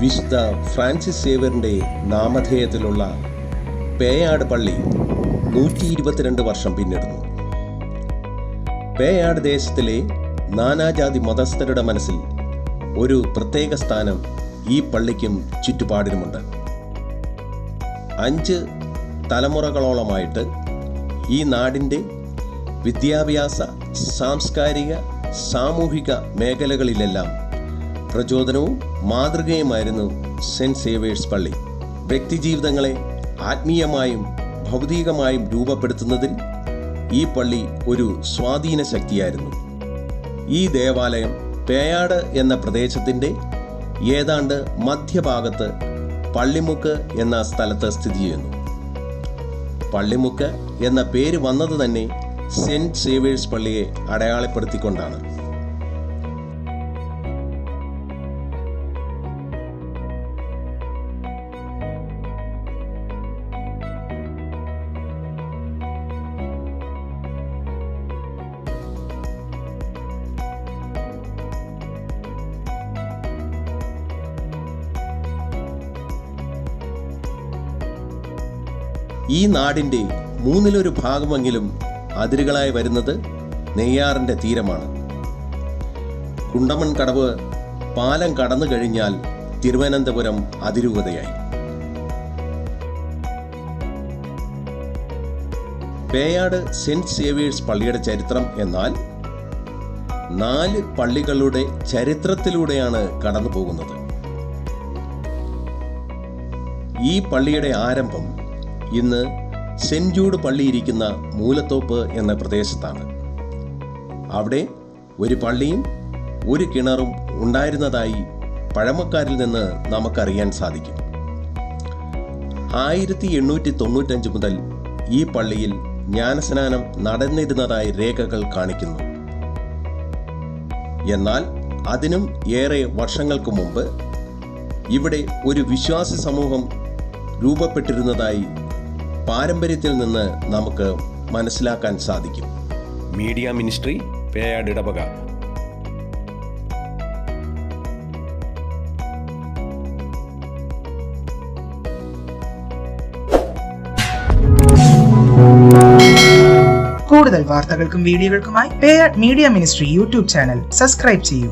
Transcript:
വിശുദ്ധ ഫ്രാൻസിസ് സേവറിന്റെ നാമധേയത്തിലുള്ള പേയാട് പള്ളി നൂറ്റി ഇരുപത്തിരണ്ട് വർഷം പിന്നിടുന്നു. പേയാട് ദേശത്തിലെ നാനാജാതി മതസ്ഥരുടെ മനസ്സിൽ ഒരു പ്രത്യേക സ്ഥാനം ഈ പള്ളിക്കും ചുറ്റുപാടിനുമുണ്ട്. അഞ്ച് തലമുറകളോളമായിട്ട് ഈ നാടിന്റെ വിദ്യാഭ്യാസ സാംസ്കാരിക സാമൂഹിക മേഖലകളിലെല്ലാം പ്രചോദനവും മാതൃകയുമായിരുന്നു സെന്റ് സേവേഴ്സ് പള്ളി. വ്യക്തിജീവിതങ്ങളെ ആത്മീയമായും ഭൗതികമായും രൂപപ്പെടുത്തുന്നതിൽ ഈ പള്ളി ഒരു സ്വാധീന ശക്തിയായിരുന്നു. ഈ ദേവാലയം പേയാട് എന്ന പ്രദേശത്തിന്റെ ഏതാണ്ട് മധ്യഭാഗത്ത് പള്ളിമുക്ക് എന്ന സ്ഥലത്ത് സ്ഥിതി ചെയ്യുന്നു. പള്ളിമുക്ക് എന്ന പേര് വന്നത് തന്നെ സെന്റ് സേവേഴ്സ് പള്ളിയെ അടയാളപ്പെടുത്തിക്കൊണ്ടാണ്. ഈ നാടിന്റെ മൂന്നിലൊരു ഭാഗമെങ്കിലും അതിരുകളായി വരുന്നത് നെയ്യാറിന്റെ തീരമാണ്. കുണ്ടമൺ കടവ് പാലം കടന്നു കഴിഞ്ഞാൽ തിരുവനന്തപുരം അതിരൂപതയായി. പേയാട് സെന്റ് സേവിയേഴ്സ് പള്ളിയുടെ ചരിത്രം എന്നാൽ നാല് പള്ളികളുടെ ചരിത്രത്തിലൂടെയാണ് കടന്നു പോകുന്നത് ഈ പള്ളിയുടെ ആരംഭം ഇന്ന് സെന്റ് ജൂഡ് പള്ളിയിരിക്കുന്ന മൂലത്തോപ്പ് എന്ന പ്രദേശത്താണ്. അവിടെ ഒരു പള്ളിയും ഒരു കിണറും ഉണ്ടായിരുന്നതായി പഴമക്കാരിൽ നിന്ന് നമുക്കറിയാൻ സാധിക്കും. ആയിരത്തി എണ്ണൂറ്റി തൊണ്ണൂറ്റഞ്ച് മുതൽ ഈ പള്ളിയിൽ ജ്ഞാനസ്നാനം നടന്നിരുന്നതായി രേഖകൾ കാണിക്കുന്നു. എന്നാൽ അതിനും ഏറെ വർഷങ്ങൾക്ക് മുമ്പ് ഇവിടെ ഒരു വിശ്വാസി സമൂഹം രൂപപ്പെട്ടിരുന്നതായി പാരമ്പര്യത്തിൽ നിന്ന് നമുക്ക് മനസ്സിലാക്കാൻ സാധിക്കും. മീഡിയ മിനിസ്ട്രി പേയാട് ഇടവക. കൂടുതൽ വാർത്തകൾക്കും വീഡിയോകൾക്കുമായി Peyad media ministry YouTube channel subscribe ചെയ്യൂ.